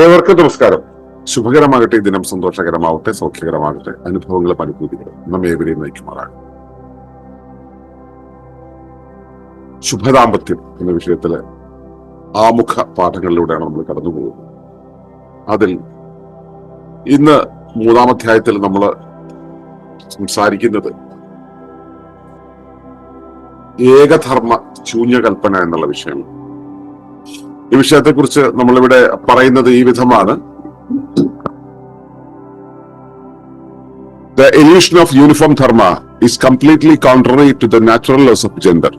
ഏവർക്കും നമസ്കാരം. ശുഭകരമാകട്ടെ ദിനം സന്തോഷകരമാവട്ടെ സൗഖ്യകരമാകട്ടെ അനുഭവങ്ങളും അനുഭൂതികളും നമ്മെ ഏവരെയും നയിക്കുമാറാകും ശുഭദാമ്പത്യം എന്ന വിഷയത്തിൽ ആമുഖ പാഠങ്ങളിലൂടെയാണ് നമ്മൾ കടന്നു പോകുന്നത് അതിൽ ഇന്ന് മൂന്നാം അധ്യായത്തിൽ നമ്മൾ സംസാരിക്കുന്നത് ഏകധർമ്മ ശൂന്യകൽപ്പന എന്നുള്ള വിഷയമാണ്. ഈ വിഷയത്തെക്കുറിച്ച് നമ്മളിവിടെ പറയുന്നത് ഈ വിധമാണ്. The illusion of uniform dharma is completely contrary to the natural laws of gender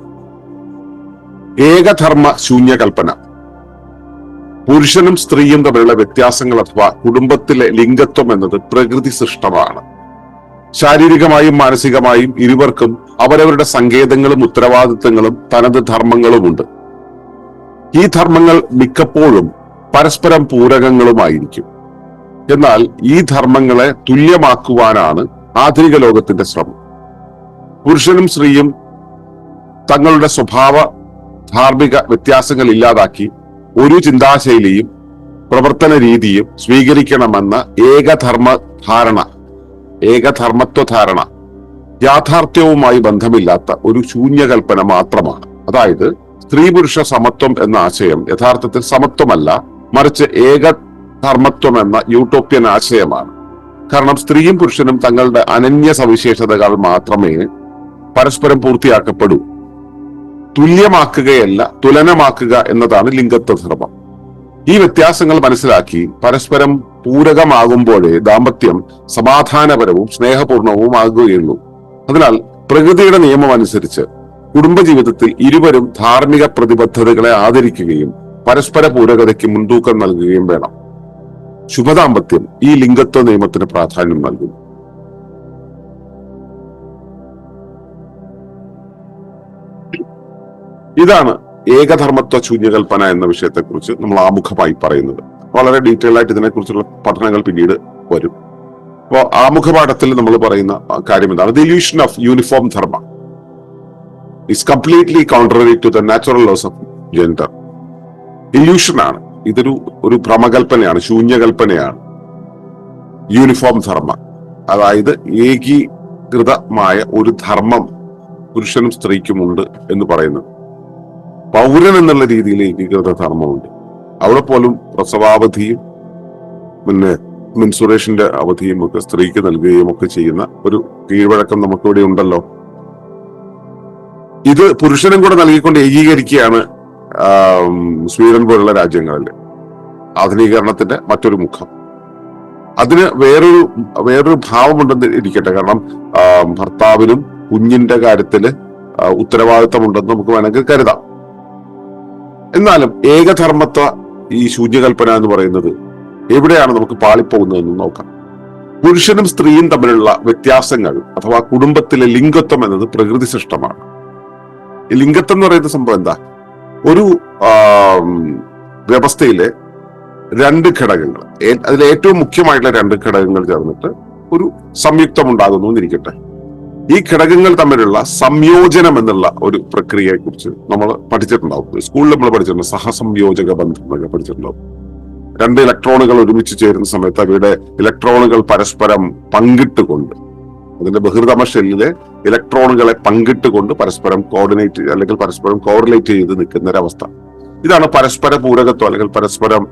ഏകധർമ്മ ശൂന്യകൽപ്പന. പുരുഷനും സ്ത്രീയും തമ്മിലുള്ള വ്യത്യാസങ്ങൾ അഥവാ കുടുംബത്തിലെ ലിംഗത്വം എന്നത് പ്രകൃതി സൃഷ്ടമാണ്. ശാരീരികമായും മാനസികമായും ഇരുവർക്കും അവരവരുടെ സങ്കേതങ്ങളും ഉത്തരവാദിത്തങ്ങളും തനത് ധർമ്മങ്ങളുമുണ്ട്. ഈ ധർമ്മങ്ങൾ മിക്കപ്പോഴും പരസ്പരം പൂരകങ്ങളുമായിരിക്കും. എന്നാൽ ഈ ധർമ്മങ്ങളെ തുല്യമാക്കുവാനാണ് ആധുനിക ലോകത്തിന്റെ ശ്രമം. പുരുഷനും സ്ത്രീയും തങ്ങളുടെ സ്വഭാവ ധാർമ്മിക വ്യത്യാസങ്ങൾ ഇല്ലാതാക്കി ഒരു ചിന്താശൈലിയും പ്രവർത്തന രീതിയും സ്വീകരിക്കണമെന്ന ഏകധർമ്മ ധാരണ ഏകധർമ്മത്വ ധാരണ യാഥാർത്ഥ്യവുമായി ബന്ധമില്ലാത്ത ഒരു ശൂന്യകൽപ്പന മാത്രമാണ്. അതായത് സ്ത്രീ പുരുഷ സമത്വം എന്ന ആശയം യഥാർത്ഥത്തിൽ സമത്വമല്ല മറിച്ച് ഏക ധർമ്മത്വം എന്ന യൂട്ടോപ്യൻ ആശയമാണ്. കാരണം സ്ത്രീയും പുരുഷനും തങ്ങളുടെ അനന്യ സവിശേഷതകൾ മാത്രമേ പരസ്പരം പൂർത്തിയാക്കപ്പെടൂ. തുല്യമാക്കുകയല്ല തുലനമാക്കുക എന്നതാണ് ലിംഗത്വ ധർമ്മം. ഈ വ്യത്യാസങ്ങൾ മനസ്സിലാക്കി പരസ്പരം പൂരകമാകുമ്പോഴേ ദാമ്പത്യം സമാധാനപരവും സ്നേഹപൂർണവും ആകുകയുള്ളൂ അതിനാൽ പ്രകൃതിയുടെ നിയമം അനുസരിച്ച് കുടുംബജീവിതത്തിൽ ഇരുവരും ധാർമ്മിക പ്രതിബദ്ധതകളെ ആദരിക്കുകയും പരസ്പര പൂരകതയ്ക്ക് മുൻതൂക്കം നൽകുകയും വേണം. ശുഭദാമ്പത്യം ഈ ലിംഗത്വ നിയമത്തിന് പ്രാധാന്യം നൽകുന്നു. ഇതാണ് ഏകധർമ്മത്വ ശൂന്യകൽപ്പന എന്ന വിഷയത്തെക്കുറിച്ച് നമ്മൾ ആമുഖമായി പറയുന്നത്. വളരെ ഡീറ്റെയിൽ ആയിട്ട് ഇതിനെക്കുറിച്ചുള്ള പഠനങ്ങൾ പിന്നീട് വരും. അപ്പോൾ ആമുഖ പാഠത്തിൽ നമ്മൾ പറയുന്ന കാര്യം എന്താണ് the illusion of uniform dharma. Is completely contrary to the natural laws of gender illusion ആണ്. ഇതൊരു ഒരു ഭ്രമകൽപ്പനയാണ് ശൂന്യകൽപ്പനയാണ്. യൂണിഫോം ധർമ്മ. അതായത് ഏകീകൃതമായ ഒരു ധർമ്മം പുരുഷനും സ്ത്രീക്കുമുണ്ട് എന്ന് പറയുന്നത്. പൗരൻ എന്നുള്ള രീതിയിൽ ഏകീകൃത ധർമ്മമുണ്ട്. അവിടെ പോലും പ്രസവാവധിയും പിന്നെ മെൻസുറേഷന്റെ അവധിയും ഒക്കെ സ്ത്രീക്ക് നൽകുകയും ഒക്കെ ചെയ്യുന്ന ഒരു കീഴ്വഴക്കം നമുക്കിവിടെ ഉണ്ടല്ലോ. ഇത് പുരുഷനും കൂടെ നൽകിക്കൊണ്ട് ഏകീകരിക്കുകയാണ് സ്വീഡൻ പോലുള്ള രാജ്യങ്ങളിൽ ആധുനീകരണത്തിന്റെ മറ്റൊരു മുഖം. അതിന് വേറൊരു വേറൊരു ഭാവമുണ്ടെന്ന് ഇരിക്കട്ടെ. കാരണം ഭർത്താവിനും കുഞ്ഞിന്റെ കാര്യത്തിൽ ഉത്തരവാദിത്തമുണ്ടെന്ന് നമുക്ക് വേണമെങ്കിൽ കരുതാം. എന്നാലും ഏകധർമ്മത്വ ഈ ശൂന്യകൽപ്പന എന്ന് പറയുന്നത് എവിടെയാണ് നമുക്ക് പാളിപ്പോകുന്നതെന്ന് നോക്കാം. പുരുഷനും സ്ത്രീയും തമ്മിലുള്ള വ്യത്യാസങ്ങൾ അഥവാ കുടുംബത്തിലെ ലിംഗത്വം എന്നത് പ്രകൃതി സൃഷ്ടമാണ്. ലിംഗത്വം എന്ന് പറയുന്ന സംഭവം എന്താ? ഒരു വ്യവസ്ഥയിലെ രണ്ട് ഘടകങ്ങൾ അതിൽ ഏറ്റവും മുഖ്യമായിട്ടുള്ള രണ്ട് ഘടകങ്ങൾ ചേർന്നിട്ട് ഒരു സംയുക്തം ഉണ്ടാകുന്നു എന്നിരിക്കട്ടെ. ഈ ഘടകങ്ങൾ തമ്മിലുള്ള സംയോജനം എന്നുള്ള ഒരു പ്രക്രിയയെ കുറിച്ച് നമ്മൾ പഠിച്ചിട്ടുണ്ടാവും. സ്കൂളിൽ നമ്മൾ പഠിച്ചിട്ടുണ്ട് സഹസംയോജക ബന്ധം എന്നൊക്കെ പഠിച്ചിട്ടുണ്ടാവും. രണ്ട് ഇലക്ട്രോണുകൾ ഒരുമിച്ച് ചേരുന്ന സമയത്ത് അവയുടെ ഇലക്ട്രോണുകൾ പരസ്പരം പങ്കിട്ടുകൊണ്ട് അതിന്റെ ബഹിർതമ ഷെല്ലിലെ ഇലക്ട്രോണുകളെ പങ്കിട്ടുകൊണ്ട് പരസ്പരം കോർഡിനേറ്റ് അല്ലെങ്കിൽ പരസ്പരം കോറിലേറ്റ് ചെയ്ത് നിൽക്കുന്ന ഒരവസ്ഥ ഇതാണ് പരസ്പര പൂരകത്വം അല്ലെങ്കിൽ പരസ്പരം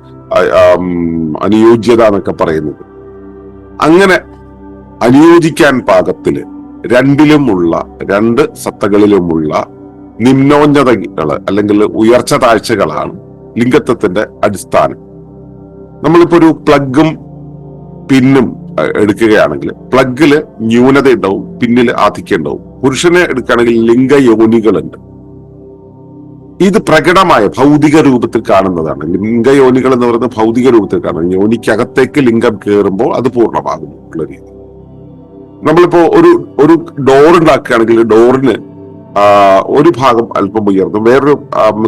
അനുയോജ്യത എന്നൊക്കെ പറയുന്നത്. അങ്ങനെ അനുയോജിക്കാൻ പാകത്തിൽ രണ്ടിലുമുള്ള രണ്ട് സത്തകളിലുമുള്ള നിമ്നോന്നതകൾ അല്ലെങ്കിൽ ഉയർച്ച താഴ്ചകളാണ് ലിംഗത്വത്തിന്റെ അടിസ്ഥാനം. നമ്മളിപ്പോ ഒരു പ്ലഗും പിന്നും എടുക്കുകയാണെങ്കിൽ പ്ലഗിൽ ന്യൂനത ഉണ്ടാവും പിന്നിൽ ആധിക്യം ഉണ്ടാവും. പുരുഷനെ എടുക്കുകയാണെങ്കിൽ ലിംഗ യോനികളുണ്ട്. ഇത് പ്രകടമായ ഭൗതിക രൂപത്തിൽ കാണുന്നതാണ്. ലിംഗ യോനികൾ എന്ന് പറയുന്നത് ഭൗതിക രൂപത്തിൽ കാണുന്നത്. യോനിക്കകത്തേക്ക് ലിംഗം കയറുമ്പോൾ അത് പൂർണമാകുന്നു രീതി. നമ്മളിപ്പോ ഒരു ഒരു ഡോർ ഉണ്ടാക്കുകയാണെങ്കിൽ ഡോറിന് ഒരു ഭാഗം അല്പം ഉയർന്നു. വേറൊരു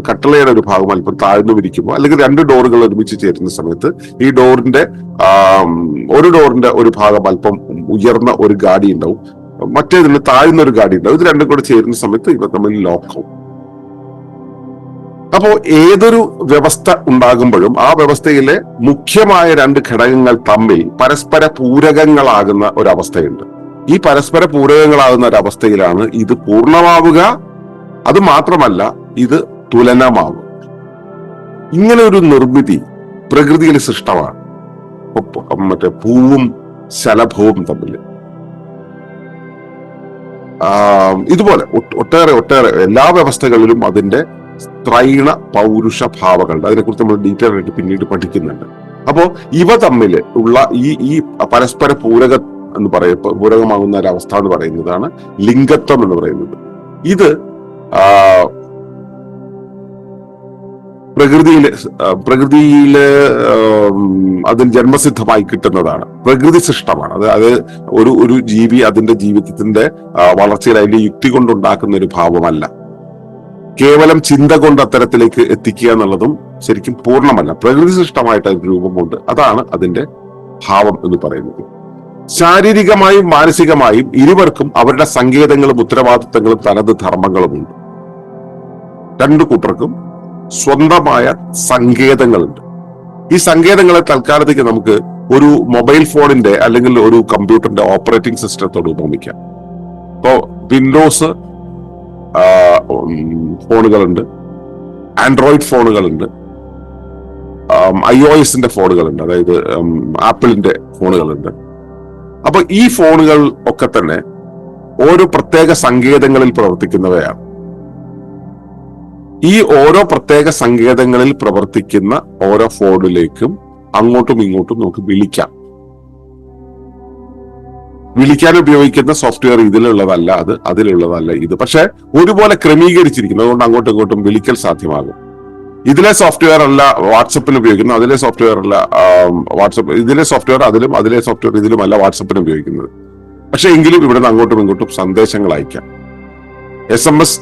കട്ടളയുടെ ഒരു ഭാഗം അല്പം താഴ്ന്നു ഇരിക്കുമ്പോൾ അല്ലെങ്കിൽ രണ്ട് ഡോറുകൾ ഒരുമിച്ച് ചേരുന്ന സമയത്ത് ഈ ഡോറിന്റെ ഒരു ഡോറിന്റെ ഒരു ഭാഗം അല്പം ഉയർന്ന ഒരു ഗാഡി ഉണ്ടാവും. മറ്റേതിന് താഴ്ന്ന ഒരു ഗാഡി ഉണ്ടാവും. ഇത് രണ്ടും കൂടെ ചേരുന്ന സമയത്ത് ഇവ തമ്മിൽ ലോക്കാവും. അപ്പോ ഏതൊരു വ്യവസ്ഥ ഉണ്ടാകുമ്പോഴും ആ വ്യവസ്ഥയിലെ മുഖ്യമായ രണ്ട് ഘടകങ്ങൾ തമ്മിൽ പരസ്പര പൂരകങ്ങളാകുന്ന ഒരവസ്ഥയുണ്ട് ഈ പരസ്പര പൂരകങ്ങളാകുന്ന ഒരവസ്ഥയിലാണ് ഇത് പൂർണമാവുക. അത് മാത്രമല്ല ഇത് തുലനമാവുക. ഇങ്ങനെ ഒരു നിർമ്മിതി പ്രകൃതിയിൽ സൃഷ്ടമാണ്. മറ്റേ പൂവും ശലഭവും തമ്മിൽ ഇതുപോലെ ഒട്ട് ഒട്ടേറെ ഒട്ടേറെ എല്ലാ വ്യവസ്ഥകളിലും അതിന്റെ ത്രൈണ പൗരുഷ ഭാവങ്ങളുണ്ട്. അതിനെക്കുറിച്ച് നമ്മൾ ഡീറ്റെയിൽ ആയിട്ട് പിന്നീട് പഠിക്കുന്നുണ്ട്. അപ്പോ ഇവ തമ്മിൽ ഉള്ള ഈ ഈ പരസ്പര പൂരക എന്ന് പറയപ്പോ പൂരകമാകുന്ന ഒരു അവസ്ഥ എന്ന് പറയുന്നതാണ് ലിംഗത്വം എന്ന് പറയുന്നത്. ഇത് പ്രകൃതിയിലെ പ്രകൃതിയിൽ അതിന് ജന്മസിദ്ധമായി കിട്ടുന്നതാണ്. പ്രകൃതി സൃഷ്ടമാണ് അത് അത് ഒരു ഒരു ജീവി അതിന്റെ ജീവിതത്തിന്റെ വളർച്ചയിൽ അതിന്റെ യുക്തി കൊണ്ടുണ്ടാക്കുന്ന ഒരു ഭാവമല്ല. കേവലം ചിന്ത കൊണ്ട് അത്തരത്തിലേക്ക് എത്തിക്കുക എന്നുള്ളതും ശരിക്കും പൂർണമല്ല. പ്രകൃതി സൃഷ്ടമായിട്ട് അതിന് രൂപമുണ്ട്. അതാണ് അതിന്റെ ഭാവം എന്ന് പറയുന്നത്. ശാരീരികമായും മാനസികമായും ഇരുവർക്കും അവരുടെ സങ്കേതങ്ങളും ഉത്തരവാദിത്തങ്ങളും തനത് ധർമ്മങ്ങളുമുണ്ട്. രണ്ടു കൂട്ടർക്കും സ്വന്തമായ സങ്കേതങ്ങളുണ്ട്. ഈ സങ്കേതങ്ങളെ തൽക്കാലത്തേക്ക് നമുക്ക് ഒരു മൊബൈൽ ഫോണിന്റെ അല്ലെങ്കിൽ ഒരു കമ്പ്യൂട്ടറിന്റെ ഓപ്പറേറ്റിംഗ് സിസ്റ്റത്തോട് ഉപമിക്കാം. ഇപ്പോ വിൻഡോസ് ഫോണുകളുണ്ട്. ആൻഡ്രോയിഡ് ഫോണുകളുണ്ട്. ഐ ഒ എസിന്റെ ഫോണുകളുണ്ട്. അതായത് ആപ്പിളിന്റെ ഫോണുകളുണ്ട്. അപ്പൊ ഈ ഫോണുകൾ ഒക്കെ തന്നെ ഓരോ പ്രത്യേക സങ്കേതങ്ങളിൽ പ്രവർത്തിക്കുന്നവയാണ്. ഈ ഓരോ പ്രത്യേക സങ്കേതങ്ങളിൽ പ്രവർത്തിക്കുന്ന ഓരോ ഫോണിലേക്കും അങ്ങോട്ടും ഇങ്ങോട്ടും നമുക്ക് വിളിക്കാം. വിളിക്കാൻ ഉപയോഗിക്കുന്ന സോഫ്റ്റ്വെയർ ഇതിലുള്ളതല്ല അത് അതിലുള്ളതല്ല ഇത്. പക്ഷെ ഒരുപോലെ ക്രമീകരിച്ചിരിക്കുന്നു. അതുകൊണ്ട് അങ്ങോട്ടും ഇങ്ങോട്ടും വിളിക്കൽ സാധ്യമാകും. ഇതിലെ സോഫ്റ്റ്വെയർ അല്ല വാട്സപ്പിന് ഉപയോഗിക്കുന്നത് അതിലെ സോഫ്റ്റ്വെയർ അല്ല വാട്സപ്പ് ഇതിലെ സോഫ്റ്റ്വെയർ അതിലും അതിലെ സോഫ്റ്റ്വെയർ ഇതിലും അല്ല വാട്സപ്പിന് ഉപയോഗിക്കുന്നത്. പക്ഷെ എങ്കിലും ഇവിടെ നിന്ന് അങ്ങോട്ടും ഇങ്ങോട്ടും സന്ദേശങ്ങൾ അയക്കാം. എസ് എം എസ്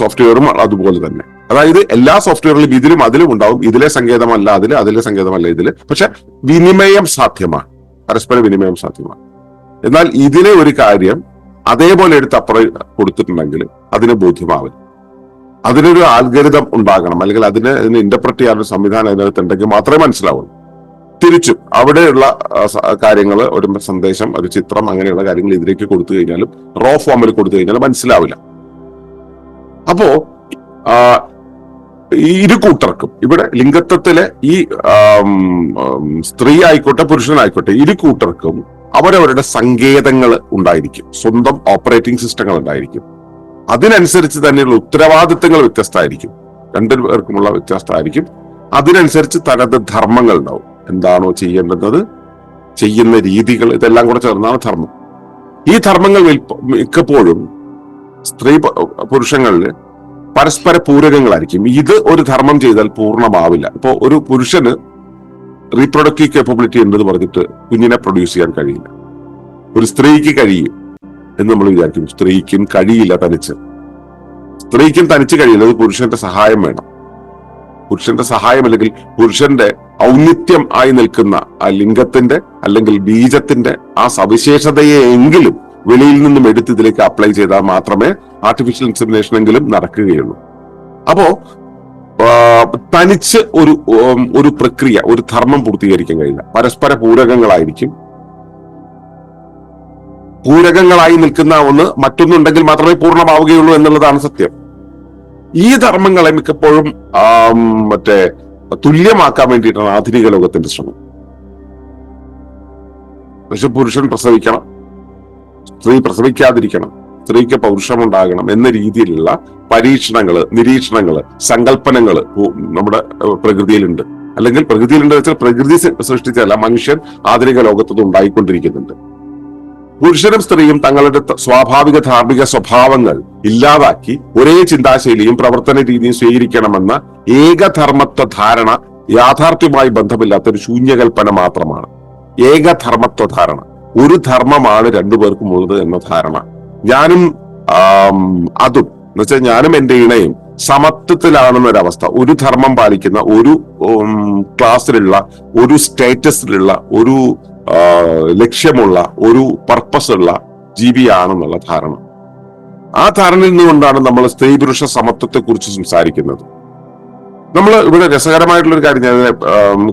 സോഫ്റ്റ്വെയറും അതുപോലെ തന്നെ. അതായത് എല്ലാ സോഫ്റ്റ്വെയറിലും ഇതിലും അതിലും ഉണ്ടാവും. ഇതിലെ സങ്കേതമല്ല അതിൽ അതിലെ സങ്കേതമല്ല ഇതിൽ പക്ഷെ വിനിമയം സാധ്യമാണ്. പരസ്പര വിനിമയം സാധ്യമാണ്. എന്നാൽ ഇതിലെ ഒരു കാര്യം അതേപോലെ എടുത്ത് അപ്പുറം കൊടുത്തിട്ടുണ്ടെങ്കിൽ അതിന് ബോധ്യമാവില്ല. അതിനൊരു ആൽഗരിതം ഉണ്ടാകണം. അല്ലെങ്കിൽ അതിനെ അതിനെ ഇന്റർപ്രറ്റ് ചെയ്യാനൊരു സംവിധാനം അതിനകത്ത് ഉണ്ടെങ്കിൽ മാത്രമേ മനസ്സിലാവുള്ളൂ. തിരിച്ചും അവിടെയുള്ള കാര്യങ്ങൾ ഒരു സന്ദേശം ഒരു ചിത്രം അങ്ങനെയുള്ള കാര്യങ്ങൾ ഇതിലേക്ക് കൊടുത്തു കഴിഞ്ഞാലും റോ ഫോമിൽ കൊടുത്തു കഴിഞ്ഞാലും മനസ്സിലാവില്ല. അപ്പോ ഇരു കൂട്ടർക്കും ഇവിടെ ലിംഗത്വത്തിലെ ഈ സ്ത്രീ ആയിക്കോട്ടെ പുരുഷനായിക്കോട്ടെ ഇരു കൂട്ടർക്കും അവരവരുടെ സങ്കേതങ്ങൾ ഉണ്ടായിരിക്കും. സ്വന്തം ഓപ്പറേറ്റിംഗ് സിസ്റ്റങ്ങൾ ഉണ്ടായിരിക്കും. അതിനനുസരിച്ച് തന്നെയുള്ള ഉത്തരവാദിത്തങ്ങൾ വ്യത്യസ്തമായിരിക്കും. രണ്ടു പേർക്കുമുള്ള വ്യത്യസ്തമായിരിക്കും അതിനനുസരിച്ച് തനത് ധർമ്മങ്ങൾ ഉണ്ടാവും. എന്താണോ ചെയ്യേണ്ടത്? ചെയ്യുന്ന രീതികൾ ഇതെല്ലാം കൂടെ ചേർന്നാണ് ധർമ്മം. ഈ ധർമ്മങ്ങൾ മിക്കപ്പോഴും സ്ത്രീ പുരുഷങ്ങളിൽ പരസ്പര പൂരകങ്ങളായിരിക്കും. ഇത് ഒരു ധർമ്മം ചെയ്താൽ പൂർണമാവില്ല. ഇപ്പോൾ ഒരു പുരുഷന് റീപ്രൊഡക്റ്റീവ് കേപ്പബിലിറ്റി ഉണ്ടെന്ന് പറഞ്ഞിട്ട് കുഞ്ഞിനെ പ്രൊഡ്യൂസ് ചെയ്യാൻ കഴിയില്ല. ഒരു സ്ത്രീക്ക് കഴിയും. എന്ന് നമ്മൾ വിചാരിക്കും. സ്ത്രീക്കും കഴിയില്ല തനിച്ച്. സ്ത്രീക്കും തനിച്ച് കഴിയില്ല. അത് പുരുഷന്റെ സഹായം വേണം. പുരുഷന്റെ സഹായം അല്ലെങ്കിൽ പുരുഷന്റെ ഔന്നിത്യം ആയി നിൽക്കുന്ന ആ ലിംഗത്തിന്റെ അല്ലെങ്കിൽ ബീജത്തിന്റെ ആ സവിശേഷതയെ എങ്കിലും വെളിയിൽ നിന്നും എടുത്ത് ഇതിലേക്ക് അപ്ലൈ ചെയ്താൽ മാത്രമേ ആർട്ടിഫിഷ്യൽ ഇൻസെമിനേഷൻ എങ്കിലും നടക്കുകയുള്ളൂ. അപ്പോ തനിച്ച് ഒരു ഒരു പ്രക്രിയ ഒരു ധർമ്മം പൂർത്തീകരിക്കാൻ കഴിയില്ല. പരസ്പര പൂരകങ്ങളായിരിക്കും. പൂരകങ്ങളായി നിൽക്കുന്ന ഒന്ന് മറ്റൊന്നുണ്ടെങ്കിൽ മാത്രമേ പൂർണമാവുകയുള്ളൂ എന്നുള്ളതാണ് സത്യം. ഈ ധർമ്മങ്ങളെ മിക്കപ്പോഴും മറ്റേ തുല്യമാക്കാൻ വേണ്ടിയിട്ടാണ് ആധുനിക ലോകത്തിന്റെ ശ്രമം. പക്ഷെ പുരുഷൻ പ്രസവിക്കണം സ്ത്രീ പ്രസവിക്കാതിരിക്കണം സ്ത്രീക്ക് പൗരുഷമുണ്ടാകണം എന്ന രീതിയിലുള്ള പരീക്ഷണങ്ങൾ നിരീക്ഷണങ്ങൾ സങ്കല്പനങ്ങൾ നമ്മുടെ പ്രകൃതിയിലുണ്ട്. അല്ലെങ്കിൽ പ്രകൃതിയിലുണ്ട് വെച്ചാൽ പ്രകൃതി സൃഷ്ടിച്ചല്ല മനുഷ്യൻ ആധുനിക ലോകത്തത് ഉണ്ടായിക്കൊണ്ടിരിക്കുന്നുണ്ട്. പുരുഷനും സ്ത്രീയും തങ്ങളുടെ സ്വാഭാവിക ധാർമ്മിക സ്വഭാവങ്ങൾ ഇല്ലാതാക്കി ഒരേ ചിന്താശൈലിയും പ്രവർത്തന രീതിയും സ്വീകരിക്കണമെന്ന ഏകധർമ്മത്വ ധാരണ യാഥാർത്ഥ്യമായി ബന്ധമില്ലാത്ത ഒരു ശൂന്യകൽപ്പന മാത്രമാണ്. ഏകധർമ്മത്വ ധാരണ. ഒരു ധർമ്മമാണ് രണ്ടുപേർക്കും ഉള്ളത് എന്ന ധാരണ. ഞാനും അതും എന്ന് വെച്ചാൽ ഞാനും എന്റെ ഇണയും സമത്വത്തിലാണെന്നൊരവസ്ഥ. ഒരു ധർമ്മം പാലിക്കുന്ന ഒരു ക്ലാസ്സിലുള്ള ഒരു സ്റ്റേറ്റസിലുള്ള ഒരു ലക്ഷ്യമുള്ള ഒരു പർപ്പസ് ഉള്ള ജീവിയാണെന്നുള്ള ധാരണ. ആ ധാരണയിൽ നിന്നുകൊണ്ടാണ് നമ്മൾ സ്ത്രീ പുരുഷ സമത്വത്തെ കുറിച്ച് സംസാരിക്കുന്നത്. നമ്മൾ ഇവിടെ രസകരമായിട്ടുള്ള ഒരു കാര്യം ഞാൻ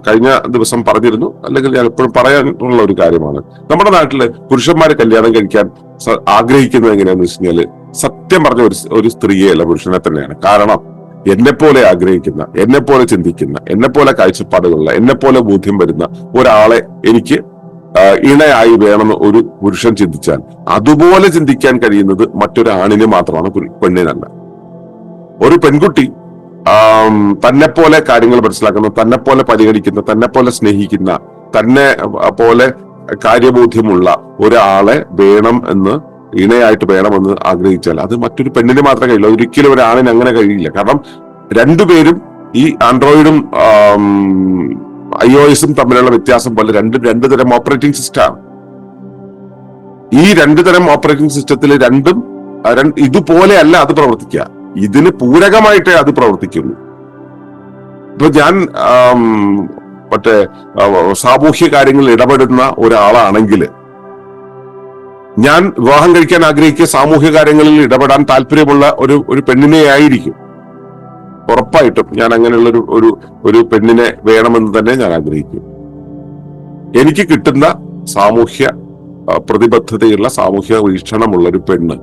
കഴിഞ്ഞ ദിവസം പറഞ്ഞിരുന്നു. അല്ലെങ്കിൽ ഞാൻ എപ്പോഴും പറയാനുള്ള ഒരു കാര്യമാണ്. നമ്മുടെ നാട്ടിൽ പുരുഷന്മാര് കല്യാണം കഴിക്കാൻ ആഗ്രഹിക്കുന്നത് എങ്ങനെയാന്ന് വെച്ച് കഴിഞ്ഞാൽ സത്യം പറഞ്ഞ ഒരു ഒരു സ്ത്രീയെ അല്ല പുരുഷനെ തന്നെയാണ്. കാരണം എന്നെ പോലെ ആഗ്രഹിക്കുന്ന എന്നെ പോലെ ചിന്തിക്കുന്ന എന്നെ പോലെ കാഴ്ചപ്പാടുകളുള്ള എന്നെ പോലെ ബോധ്യം വരുന്ന ഒരാളെ എനിക്ക് ഇണയായി വേണമെന്ന് ഒരു പുരുഷൻ ചിന്തിച്ചാൽ അതുപോലെ ചിന്തിക്കാൻ കഴിയുന്നത് മറ്റൊരു ആണിന് മാത്രമാണ് പെണ്ണിനല്ല. ഒരു പെൺകുട്ടി തന്നെ പോലെ കാര്യങ്ങൾ മനസ്സിലാക്കുന്ന തന്നെ പോലെ പരിഗണിക്കുന്ന തന്നെ പോലെ സ്നേഹിക്കുന്ന തന്നെ പോലെ കാര്യബോധ്യമുള്ള ഒരാളെ വേണം എന്ന് ഇണയായിട്ട് വേണമെന്ന് ആഗ്രഹിച്ചാൽ അത് മറ്റൊരു പെണ്ണിന് മാത്രമേ കഴിയില്ല ഒരിക്കലും ഒരു ആണിന് അങ്ങനെ കഴിയില്ല. കാരണം രണ്ടുപേരും ഈ ആൻഡ്രോയിഡും ഐ ഒ എസും തമ്മിലുള്ള വ്യത്യാസം പോലെ രണ്ടും രണ്ടു തരം ഓപ്പറേറ്റിംഗ് സിസ്റ്റമാണ് ഈ രണ്ടു തരം ഓപ്പറേറ്റിംഗ് സിസ്റ്റത്തിൽ രണ്ടും ഇതുപോലെയല്ല അത് പ്രവർത്തിക്കുക. ഇതിന് പൂരകമായിട്ടേ അത് പ്രവർത്തിക്കുന്നു ഇപ്പൊ ഞാൻ മറ്റേ സാമൂഹ്യ കാര്യങ്ങളിൽ ഇടപെടുന്ന ഒരാളാണെങ്കിൽ ഞാൻ വിവാഹം കഴിക്കാൻ ആഗ്രഹിക്കുക സാമൂഹ്യ കാര്യങ്ങളിൽ ഇടപെടാൻ താല്പര്യമുള്ള ഒരു ഒരു പെണ്ണിനെ ആയിരിക്കും ഉറപ്പായിട്ടും ഞാൻ അങ്ങനെയുള്ള ഒരു ഒരു പെണ്ണിനെ വേണമെന്ന് തന്നെ ഞാൻ ആഗ്രഹിക്കും എനിക്ക് കിട്ടുന്ന സാമൂഹ്യ പ്രതിബദ്ധതയുള്ള സാമൂഹ്യ വീക്ഷണമുള്ള ഒരു പെണ്ണ്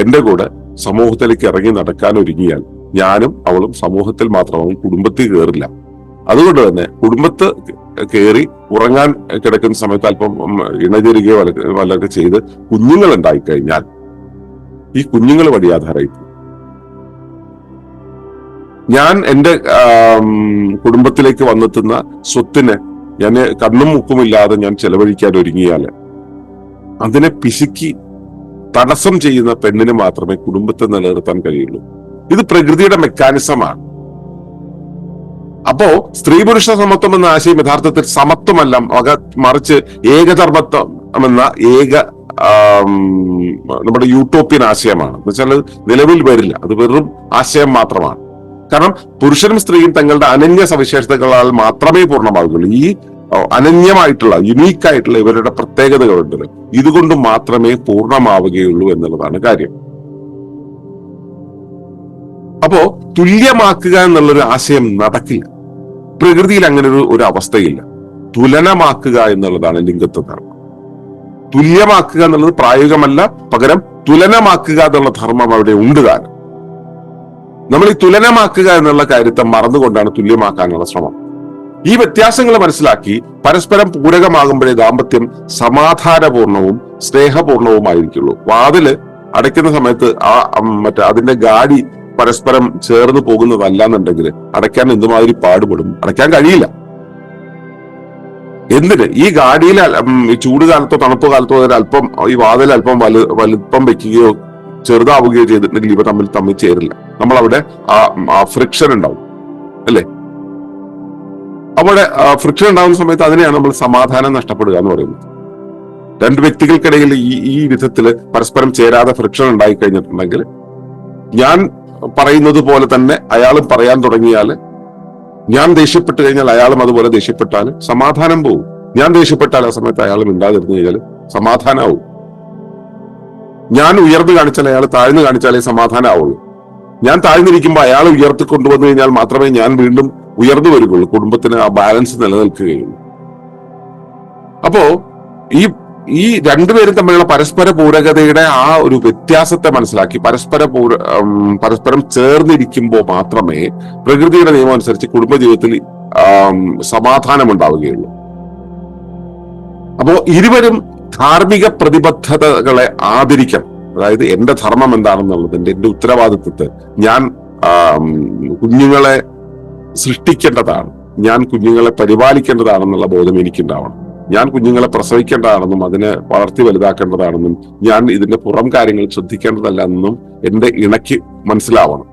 എന്റെ കൂടെ സമൂഹത്തിലേക്ക് ഇറങ്ങി നടക്കാൻ ഒരുങ്ങിയാൽ ഞാനും അവളും സമൂഹത്തിൽ മാത്രമാവും കുടുംബത്തിൽ കയറില്ല അതുകൊണ്ട് തന്നെ കുടുംബത്ത് കയറി ഉറങ്ങാൻ കിടക്കുന്ന സമയത്ത് അല്പം ഇണചരികയോ ഇണചേരുകയോ വല്ല വല്ലതൊക്കെ ചെയ്ത് കുഞ്ഞുങ്ങൾ ഉണ്ടായിക്കഴിഞ്ഞാൽ ഈ കുഞ്ഞുങ്ങൾ വഴിയാധാരമായി പോകും. ഞാൻ എന്റെ കുടുംബത്തിലേക്ക് വന്നെത്തുന്ന സ്വത്തിന് ഞാൻ കണ്ണും മുക്കുമില്ലാതെ ഞാൻ ചെലവഴിക്കാൻ ഒരുങ്ങിയാൽ അതിനെ പിശുക്കി തടസ്സം ചെയ്യുന്ന പെണ്ണിന് മാത്രമേ കുടുംബത്തെ നിലനിർത്താൻ കഴിയുള്ളൂ. ഇത് പ്രകൃതിയുടെ മെക്കാനിസമാണ്. അപ്പോ സ്ത്രീ പുരുഷ സമത്വം എന്ന ആശയം യഥാർത്ഥത്തിൽ സമത്വമല്ല മറിച്ച് ഏകധർമ്മത്വം എന്ന ഏക നമ്മുടെ യൂട്ടോപ്യൻ ആശയമാണ്. എന്ന് വെച്ചാൽ നിലവിൽ വരില്ല. അത് വെറും ആശയം മാത്രമാണ്. കാരണം പുരുഷനും സ്ത്രീയും തങ്ങളുടെ അനന്യ സവിശേഷതകളാൽ മാത്രമേ പൂർണമാകുള്ളൂ ഈ അനന്യമായിട്ടുള്ള യുണീക്ക് ആയിട്ടുള്ള ഇവരുടെ പ്രത്യേകതകളുണ്ട്. ഇതുകൊണ്ട് മാത്രമേ പൂർണമാവുകയുള്ളൂ എന്നുള്ളതാണ് കാര്യം. അപ്പോ തുല്യമാക്കുക എന്നുള്ളൊരു ആശയം നടക്കില്ല. പ്രകൃതിയിൽ അങ്ങനെ ഒരു ഒരു അവസ്ഥയില്ല. തുലനമാക്കുക എന്നുള്ളതാണ് ലിംഗത്വ ധർമ്മം. തുല്യമാക്കുക എന്നുള്ളത് പ്രായോഗികമല്ല. പകരം തുലനമാക്കുക എന്നുള്ള ധർമ്മം അവിടെ ഉണ്ട് നമ്മൾ ഈ തുലനമാക്കുക എന്നുള്ള കാര്യത്തെ മറന്നുകൊണ്ടാണ് തുല്യമാക്കാനുള്ള ശ്രമം. ഈ വ്യത്യാസങ്ങൾ മനസ്സിലാക്കി പരസ്പരം പൂരകമാകുമ്പോഴേ ദാമ്പത്യം സമാധാനപൂർണവും സ്നേഹപൂർണവുമായിരിക്കുള്ളൂ. വാതിൽ അടയ്ക്കുന്ന സമയത്ത് ആ മറ്റേ അതിന്റെ ഗാഡി പരസ്പരം ചേർന്ന് പോകുന്നതല്ല എന്നുണ്ടെങ്കിൽ അടയ്ക്കാൻ എന്തുമാതിരി പാടുപെടും? അടയ്ക്കാൻ കഴിയില്ല. എന്തിന്? ഈ ഗാഡിയിൽ ചൂട് കാലത്തോ തണുപ്പ് കാലത്തോ ഒരു അല്പം ഈ വാതിൽ അല്പം വലു വലുപ്പം വെക്കുകയോ ചെറുതാവുകയോ ചെയ്തിട്ടുണ്ടെങ്കിൽ ഇവ തമ്മിൽ തമ്മിൽ ചേരില്ല. നമ്മളവിടെ ആ ഫ്രിക്ഷൻ ഉണ്ടാവും. അല്ലേ? അവിടെ ഫ്രിക്ഷൻ ഉണ്ടാകുന്ന സമയത്ത് അതിനെയാണ് നമ്മൾ സമാധാനം നഷ്ടപ്പെടുക എന്ന് പറയുന്നത്. രണ്ട് വ്യക്തികൾക്കിടയിൽ ഈ ഈ വിധത്തിൽ പരസ്പരം ചേരാതെ ഫ്രിക്ഷൻ ഉണ്ടായി കഴിഞ്ഞിട്ടുണ്ടെങ്കിൽ ഞാൻ പറയുന്നത് പോലെ തന്നെ അയാളും പറയാൻ തുടങ്ങിയാൽ ഞാൻ ദേഷ്യപ്പെട്ട് കഴിഞ്ഞാൽ അയാളും അതുപോലെ ദേഷ്യപ്പെട്ടാൽ സമാധാനം പോവും. ഞാൻ ദേഷ്യപ്പെട്ടാൽ ആ സമയത്ത് അയാളും ഉണ്ടാതിരുന്നു കഴിഞ്ഞാൽ സമാധാനമാവും ഞാൻ ഉയർന്നു കാണിച്ചാൽ അയാൾ താഴ്ന്നു കാണിച്ചാലേ സമാധാനമാവുള്ളൂ ഞാൻ താഴ്ന്നിരിക്കുമ്പോൾ അയാൾ ഉയർത്തി കൊണ്ടുവന്നു കഴിഞ്ഞാൽ മാത്രമേ ഞാൻ വീണ്ടും ഉയർന്നു വരികയുള്ളൂ. കുടുംബത്തിന് ആ ബാലൻസ് നിലനിൽക്കുകയുള്ളൂ. അപ്പോ ഈ ഈ രണ്ടുപേരും തമ്മിലുള്ള പരസ്പര പൂരകതയുടെ ആ ഒരു വ്യത്യാസത്തെ മനസ്സിലാക്കി പരസ്പര പൂര പരസ്പരം ചേർന്നിരിക്കുമ്പോൾ മാത്രമേ പ്രകൃതിയുടെ നിയമം അനുസരിച്ച് കുടുംബജീവിതത്തിൽ സമാധാനം ഉണ്ടാവുകയുള്ളൂ. അപ്പോ ഇരുവരും ധാർമ്മിക പ്രതിബദ്ധതകളെ ആദരിക്കണം. അതായത് എന്റെ ധർമ്മം എന്താണെന്നുള്ളതിന്റെ എന്റെ ഉത്തരവാദിത്വത്തെ ഞാൻ കുഞ്ഞുങ്ങളെ സൃഷ്ടിക്കേണ്ടതാണ്. ഞാൻ കുഞ്ഞുങ്ങളെ പരിപാലിക്കേണ്ടതാണെന്നുള്ള ബോധം എനിക്കുണ്ടാവണം. ഞാൻ കുഞ്ഞുങ്ങളെ പ്രസവിക്കേണ്ടതാണെന്നും അതിനെ വളർത്തി വലുതാക്കേണ്ടതാണെന്നും ഞാൻ ഇതിന്റെ പുറം കാര്യങ്ങൾ ശ്രദ്ധിക്കേണ്ടതല്ല എന്നും എന്റെ ഇണയ്ക്ക് മനസ്സിലാവണം.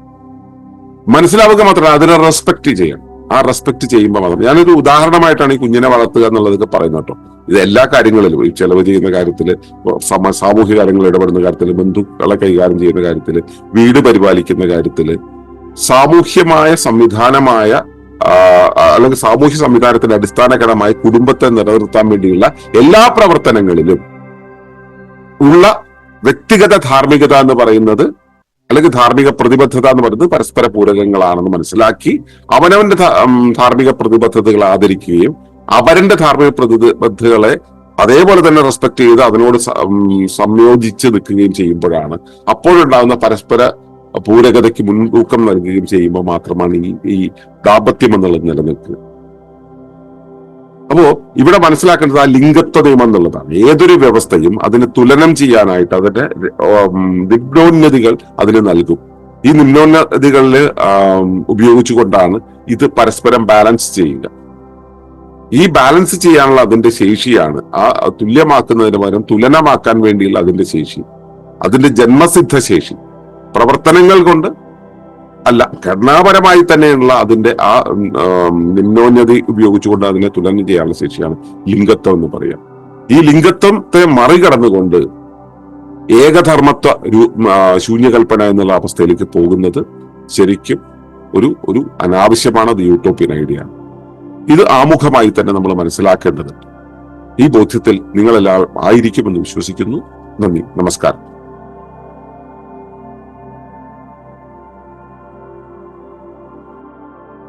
മനസ്സിലാവുക മാത്രമല്ല അതിനെ റെസ്പെക്ട് ചെയ്യണം. ആ റെസ്പെക്ട് ചെയ്യുമ്പോൾ മാത്രം. ഞാനൊരു ഉദാഹരണമായിട്ടാണ് ഈ കുഞ്ഞിനെ വളർത്തുക എന്നുള്ളതൊക്കെ പറയുന്നത് കേട്ടോ. ഇത് എല്ലാ കാര്യങ്ങളിലും ഈ ചെലവ് ചെയ്യുന്ന കാര്യത്തിൽ സമ കാര്യങ്ങൾ ഇടപെടുന്ന കാര്യത്തിൽ ബന്ധുക്കളെ കൈകാര്യം ചെയ്യുന്ന കാര്യത്തിൽ വീട് പരിപാലിക്കുന്ന കാര്യത്തിൽ സാമൂഹ്യമായ സംവിധാനമായ അല്ലെങ്കിൽ സാമൂഹ്യ സംവിധാനത്തിന്റെ അടിസ്ഥാനകരമായി കുടുംബത്തെ നിലനിർത്താൻ വേണ്ടിയുള്ള എല്ലാ പ്രവർത്തനങ്ങളിലും ഉള്ള വ്യക്തിഗത ധാർമ്മികത എന്ന് പറയുന്നത് അല്ലെങ്കിൽ ധാർമ്മിക പ്രതിബദ്ധത എന്ന് പറയുന്നത് പരസ്പര പൂരകങ്ങളാണെന്ന് മനസ്സിലാക്കി അവനവന്റെ ധാർമ്മിക പ്രതിബദ്ധതകൾ ആദരിക്കുകയും അവരന്റെ ധാർമ്മിക പ്രതിബദ്ധതകളെ അതേപോലെ തന്നെ റെസ്പെക്ട് ചെയ്ത് അതിനോട് സംയോജിച്ച് നിൽക്കുകയും ചെയ്യുമ്പോഴാണ് അപ്പോഴുണ്ടാകുന്ന പരസ്പര പൂരകതയ്ക്ക് മുൻതൂക്കം നൽകുകയും ചെയ്യുമ്പോൾ മാത്രമാണ് ഈ ഈ ദാമ്പത്യം എന്നുള്ളത് നിലനിൽക്കുക അപ്പോ ഇവിടെ മനസ്സിലാക്കേണ്ടത് ആ ലിംഗത്വ നിയമം എന്നുള്ളതാണ്. ഏതൊരു വ്യവസ്ഥയും അതിന് തുലനം ചെയ്യാനായിട്ട് അതിന്റെ നിമ്നോന്നതികൾ അതിന് നൽകും. ഈ നിമ്നോന്നതികളിൽ ഉപയോഗിച്ചുകൊണ്ടാണ് ഇത് പരസ്പരം ബാലൻസ് ചെയ്യുക. ഈ ബാലൻസ് ചെയ്യാനുള്ള അതിന്റെ ശേഷിയാണ് ആ തുല്യമാക്കുന്നതിന് പകരം തുലനമാക്കാൻ വേണ്ടിയുള്ള അതിന്റെ ശേഷി. അതിന്റെ ജന്മസിദ്ധ ശേഷി. പ്രവർത്തനങ്ങൾ കൊണ്ട് അല്ല ഘടനാപരമായി തന്നെയുള്ള അതിന്റെ ആ നിമ്നോന്നതി ഉപയോഗിച്ചുകൊണ്ട് അതിനെ തുലനം ചെയ്യാനുള്ള ശേഷിയാണ് ലിംഗത്വം എന്ന് പറയാം ഈ ലിംഗത്വത്തെ മറികടന്നുകൊണ്ട് ഏകധർമ്മത്വ ശൂന്യകൽപ്പന എന്നുള്ള അവസ്ഥയിലേക്ക് പോകുന്നത് ശരിക്കും ഒരു ഒരു അനാവശ്യമാണ് അത് യൂട്ടോപ്യൻ ഐഡിയ ഇത് ആമുഖമായി തന്നെ നമ്മൾ മനസ്സിലാക്കേണ്ടതുണ്ട്. ഈ ബോധ്യത്തിൽ നിങ്ങളെല്ലാം ആയിരിക്കുമെന്ന് വിശ്വസിക്കുന്നു. നന്ദി. നമസ്കാരം.